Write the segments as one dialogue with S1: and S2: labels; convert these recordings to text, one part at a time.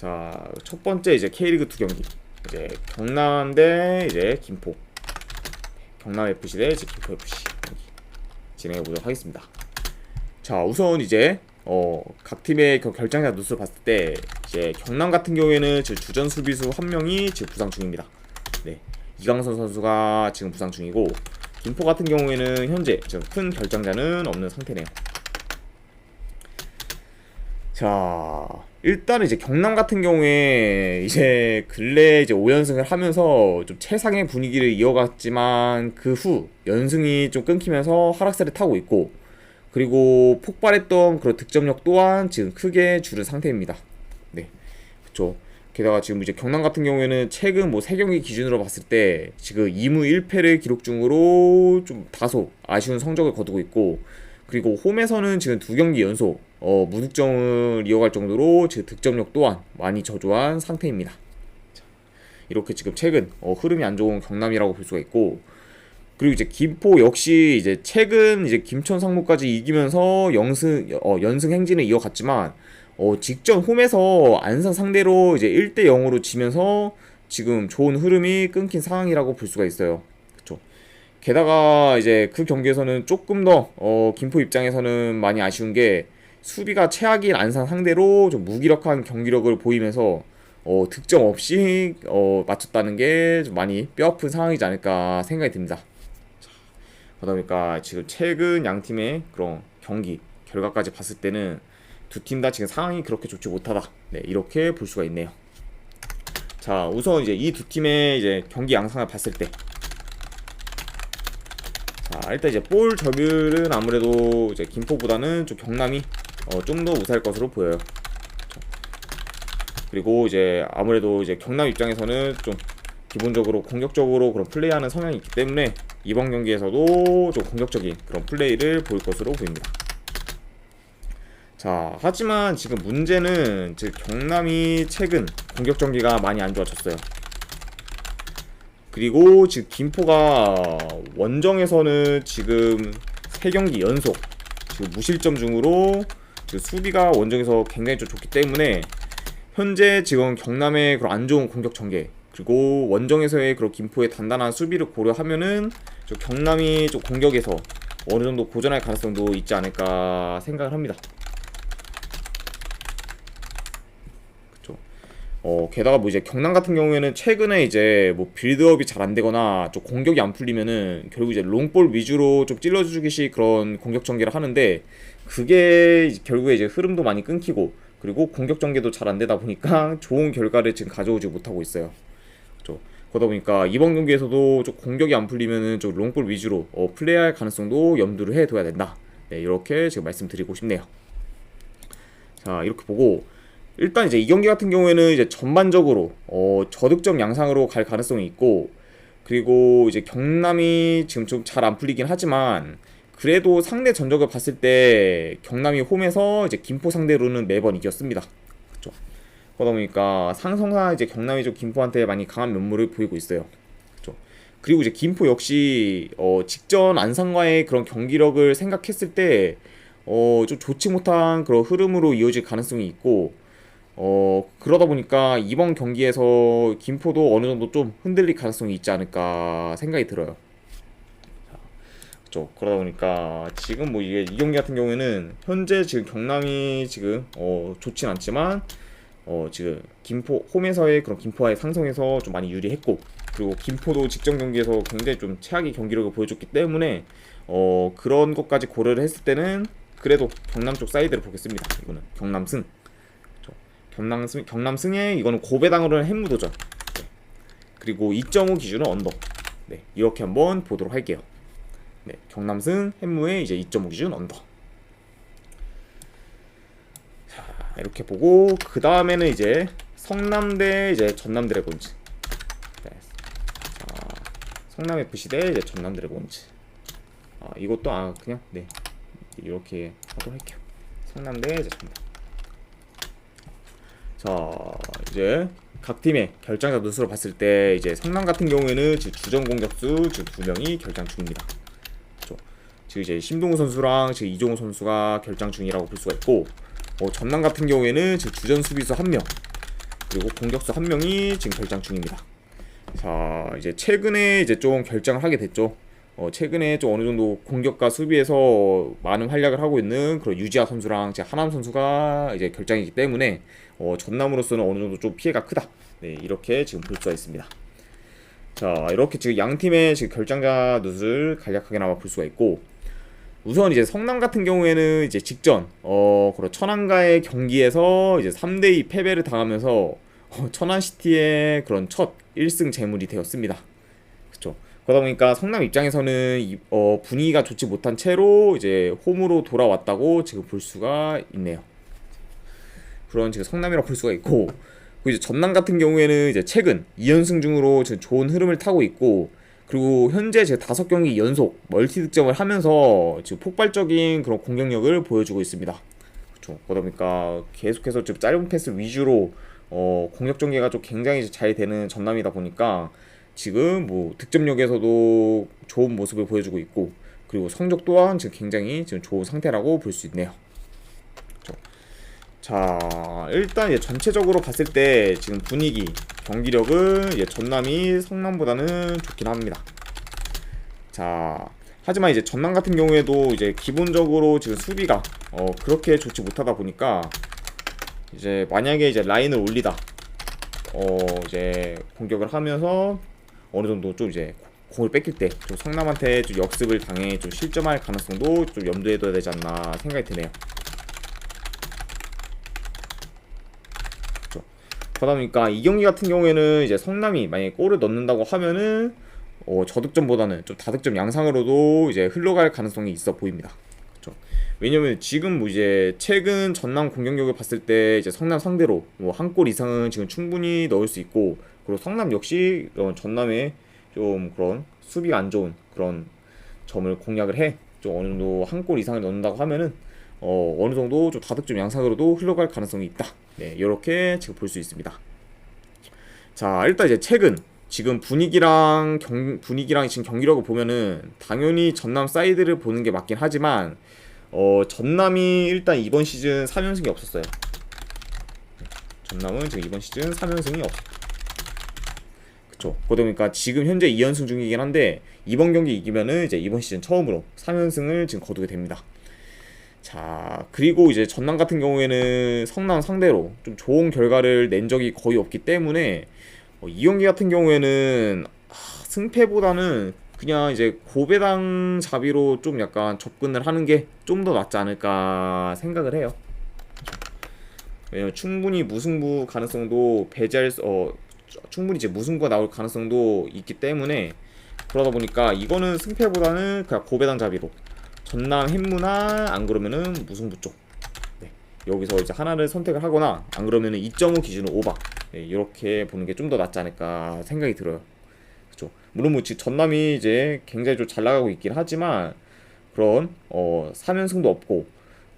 S1: 자, 첫 번째 이제 K리그 2 경기. 이제 경남 대 이제 김포. 경남 FC 대 이제 김포 FC 진행해 보도록 하겠습니다. 자, 우선 이제 어, 각 팀의 그 결장자 누수를 봤을 때 이제 경남 같은 경우에는 주전 수비수 한 명이 지금 부상 중입니다. 네. 이강선 선수가 지금 부상 중이고 김포 같은 경우에는 현재 큰 결장자는 없는 상태네요. 자, 일단 이제 경남 같은 경우에 이제 근래 이제 5연승을 하면서 좀 최상의 분위기를 이어갔지만 그 후 연승이 좀 끊기면서 하락세를 타고 있고 그리고 폭발했던 그런 득점력 또한 지금 크게 줄은 상태입니다. 네. 그쵸. 게다가 지금 이제 경남 같은 경우에는 최근 뭐 3경기 기준으로 봤을 때 지금 2무 1패를 기록 중으로 좀 다소 아쉬운 성적을 거두고 있고 그리고 홈에서는 지금 두 경기 연속 어, 무득점을 이어갈 정도로 지금 득점력 또한 많이 저조한 상태입니다. 자, 이렇게 지금 최근 어, 흐름이 안 좋은 경남이라고 볼 수가 있고 그리고 이제 김포 역시 이제 최근 이제 김천 상무까지 이기면서 영승 어, 연승 행진을 이어갔지만 어, 직전 홈에서 안산 상대로 이제 1대 0으로 지면서 지금 좋은 흐름이 끊긴 상황이라고 볼 수가 있어요. 게다가 이제 그 경기에서는 조금 더 어, 김포 입장에서는 많이 아쉬운 게 수비가 최악인 안산 상대로 좀 무기력한 경기력을 보이면서 어, 득점 없이 어, 맞췄다는 게 좀 많이 뼈아픈 상황이지 않을까 생각이 듭니다. 자, 그러다 보니까 지금 최근 양 팀의 그런 경기 결과까지 봤을 때는 두 팀 다 지금 상황이 그렇게 좋지 못하다. 네, 이렇게 볼 수가 있네요. 자, 우선 이제 이 두 팀의 이제 경기 양상을 봤을 때 자, 일단 이제 볼 점유율은 아무래도 이제 김포보다는 좀 경남이 어, 좀 더 우세할 것으로 보여요. 자, 그리고 이제 아무래도 이제 경남 입장에서는 좀 기본적으로 공격적으로 그런 플레이하는 성향이 있기 때문에 이번 경기에서도 좀 공격적인 그런 플레이를 보일 것으로 보입니다. 자, 하지만 지금 문제는 즉 경남이 최근 공격 전기가 많이 안 좋아졌어요. 그리고 지금 김포가 원정에서는 지금 3경기 연속 지금 무실점 중으로 수비가 원정에서 굉장히 좀 좋기 때문에 현재 지금 경남의 그런 안 좋은 공격 전개 그리고 원정에서의 그런 김포의 단단한 수비를 고려하면은 좀 경남이 좀 공격에서 어느 정도 고전할 가능성도 있지 않을까 생각을 합니다. 어, 게다가 뭐 이제 경남 같은 경우에는 최근에 이제 뭐 빌드업이 잘 안 되거나 좀 공격이 안 풀리면은 결국 이제 롱볼 위주로 좀 찔러주기식 그런 공격 전개를 하는데 그게 결국에 이제 흐름도 많이 끊기고 그리고 공격 전개도 잘 안 되다 보니까 좋은 결과를 지금 가져오지 못하고 있어요. 그렇죠. 그러다 보니까 이번 경기에서도 좀 공격이 안 풀리면은 좀 롱볼 위주로 어, 플레이할 가능성도 염두를 해둬야 된다. 네, 이렇게 지금 말씀드리고 싶네요. 자, 이렇게 보고 일단 이제 이 경기 같은 경우에는 이제 전반적으로 어, 저득점 양상으로 갈 가능성이 있고 그리고 이제 경남이 지금 좀 잘 안 풀리긴 하지만 그래도 상대 전적을 봤을 때 경남이 홈에서 이제 김포 상대로는 매번 이겼습니다. 그렇죠. 그러다 보니까 상성상 이제 경남이 좀 김포한테 많이 강한 면모를 보이고 있어요. 그렇죠. 그리고 이제 김포 역시 어, 직전 안산과의 그런 경기력을 생각했을 때 어, 좀 좋지 못한 그런 흐름으로 이어질 가능성이 있고 어, 그러다 보니까 이번 경기에서 김포도 어느 정도 좀 흔들릴 가능성이 있지 않을까 생각이 들어요. 그렇죠. 그러다 보니까 지금 뭐 이게 이 경기 같은 경우에는 현재 지금 경남이 지금 어, 좋진 않지만 어, 지금 김포 홈에서의 그런 김포와의 상성에서 좀 많이 유리했고 그리고 김포도 직전 경기에서 굉장히 좀 최악의 경기력을 보여줬기 때문에 어, 그런 것까지 고려를 했을 때는 그래도 경남 쪽 사이드를 보겠습니다. 이거는 경남승. 그렇죠. 경남 승 경남 승에 이거는 고배당으로는 핵무도전. 네. 그리고 2.5 기준은 언더. 네, 이렇게 한번 보도록 할게요. 네, 경남승 햄무의 이제 2.5 기준 언더. 자, 이렇게 보고 그 다음에는 이제 성남대 이제 전남 드래곤즈. 네. 자, 성남 FC 대 이제 전남 드래곤즈. 아, 이것도 아 그냥 네 이렇게 하도록 할게요. 성남대 이제 전남. 자, 이제 각 팀의 결장자 누수로 봤을 때 이제 성남 같은 경우에는 주전 공격수 두 명이 결장 중입니다. 지금 이제 심동우 선수랑 지금 이종호 선수가 결장 중이라고 볼 수가 있고 어, 전남 같은 경우에는 지금 주전 수비수 한 명, 그리고 공격수 한 명이 지금 결장 중입니다. 자, 이제 최근에 이제 좀 결장을 하게 됐죠. 어, 최근에 좀 어느 정도 공격과 수비에서 많은 활약을 하고 있는 그런 유지아 선수랑 제 하남 선수가 이제 결장이기 때문에 어, 전남으로서는 어느 정도 좀 피해가 크다. 네, 이렇게 지금 볼 수가 있습니다. 자, 이렇게 지금 양 팀의 지금 결장자 룻을 간략하게나마 볼 수가 있고 우선 이제 성남 같은 경우에는 이제 직전 어 그런 천안과의 경기에서 이제 3대2 패배를 당하면서 어, 천안시티의 그런 첫 1승 재물이 되었습니다. 그렇죠. 그러다 보니까 성남 입장에서는 이, 어, 분위기가 좋지 못한 채로 이제 홈으로 돌아왔다고 지금 볼 수가 있네요. 그런 지금 성남이라고 볼 수가 있고 그리고 이제 전남 같은 경우에는 이제 최근 2연승 중으로 지금 좋은 흐름을 타고 있고 그리고 현재 제 다섯 경기 연속 멀티 득점을 하면서 지금 폭발적인 그런 공격력을 보여주고 있습니다. 그렇죠. 그러다 보니까 계속해서 좀 짧은 패스 위주로 어, 공격 전개가 좀 굉장히 잘 되는 전남이다 보니까 지금 뭐 득점력에서도 좋은 모습을 보여주고 있고 그리고 성적 또한 지금 굉장히 지금 좋은 상태라고 볼 수 있네요. 그렇죠. 자 일단 전체적으로 봤을 때 지금 분위기 경기력은 이제 전남이 성남보다는 좋긴 합니다. 자 하지만 이제 전남 같은 경우에도 이제 기본적으로 지금 수비가 어 그렇게 좋지 못하다 보니까 이제 만약에 이제 라인을 올리다 어 이제 공격을 하면서 어느 정도 좀 이제 공을 뺏길 때 좀 성남한테 좀 역습을 당해 좀 실점할 가능성도 좀 염두에 둬야 되지 않나 생각이 드네요. 그러다 보니까 이 경기 같은 경우에는 이제 성남이 만약에 골을 넣는다고 하면은 어, 저득점보다는 좀 다득점 양상으로도 이제 흘러갈 가능성이 있어 보입니다. 그렇죠. 왜냐면 지금 뭐 이제 최근 전남 공격력을 봤을 때 이제 성남 상대로 뭐 한 골 이상은 지금 충분히 넣을 수 있고 그리고 성남 역시 그런 전남의 좀 그런 수비가 안 좋은 그런 점을 공략을 해. 좀 어느 정도 한 골 이상을 넣는다고 하면은 어, 어느 정도 좀 다득점 양상으로도 흘러갈 가능성이 있다. 네, 이렇게 지금 볼 수 있습니다. 자, 일단 이제 최근 지금 분위기랑 경, 분위기랑 지금 경기력을 보면은 당연히 전남 사이드를 보는 게 맞긴 하지만 어, 전남이 일단 이번 시즌 3연승이 없었어요. 전남은 지금 이번 시즌 3연승이 없. 그쵸. 그러다 보니까 지금 현재 2연승 중이긴 한데 이번 경기 이기면은 이제 이번 시즌 처음으로 3연승을 지금 거두게 됩니다. 자, 그리고 이제 전남 같은 경우에는 성남 상대로 좀 좋은 결과를 낸 적이 거의 없기 때문에 어, 이 경기 같은 경우에는 아, 승패보다는 그냥 이제 고배당 자비로 좀 약간 접근을 하는 게 좀 더 낫지 않을까 생각을 해요. 왜냐면 충분히 무승부 가능성도 배제할 수, 어 충분히 이제 무승부가 나올 가능성도 있기 때문에 그러다 보니까 이거는 승패보다는 그냥 고배당 자비로 전남 햄무나 안 그러면은 무승부 쪽 네, 여기서 이제 하나를 선택을 하거나 안 그러면은 2.5 기준으로 오바 네, 이렇게 보는 게 좀 더 낫지 않을까 생각이 들어요. 그렇죠. 물론 뭐 지금 전남이 이제 굉장히 좀 잘 나가고 있긴 하지만 그런 어 3연승도 없고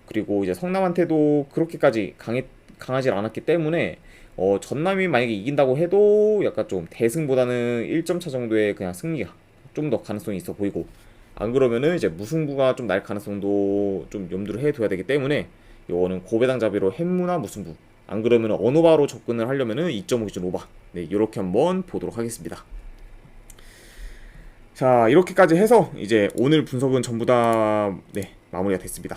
S1: 그리고 이제 성남한테도 그렇게까지 강했 강하지 않았기 때문에 어 전남이 만약에 이긴다고 해도 약간 좀 대승보다는 1점 차 정도의 그냥 승리가 좀 더 가능성이 있어 보이고 안 그러면은 이제 무승부가 좀 날 가능성도 좀 염두를 해둬야 되기 때문에 요거는 고배당 자비로 햄무나 무승부 안 그러면 언오바로 접근을 하려면은 2.5 기준 오바 네 이렇게 한번 보도록 하겠습니다. 자 이렇게까지 해서 이제 오늘 분석은 전부 다 네, 마무리가 됐습니다.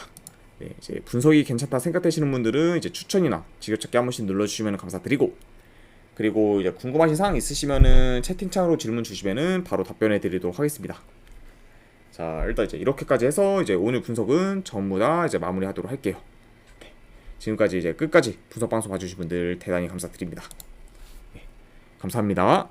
S1: 네, 이제 분석이 괜찮다 생각되시는 분들은 이제 추천이나 지겹찾기 한 번씩 눌러주시면 감사드리고 그리고 이제 궁금하신 사항 있으시면은 채팅창으로 질문 주시면은 바로 답변해 드리도록 하겠습니다. 자 일단 이제 이렇게까지 해서 이제 오늘 분석은 전부 다 이제 마무리하도록 할게요. 네, 지금까지 이제 끝까지 분석 방송 봐주신 분들 대단히 감사드립니다. 네, 감사합니다.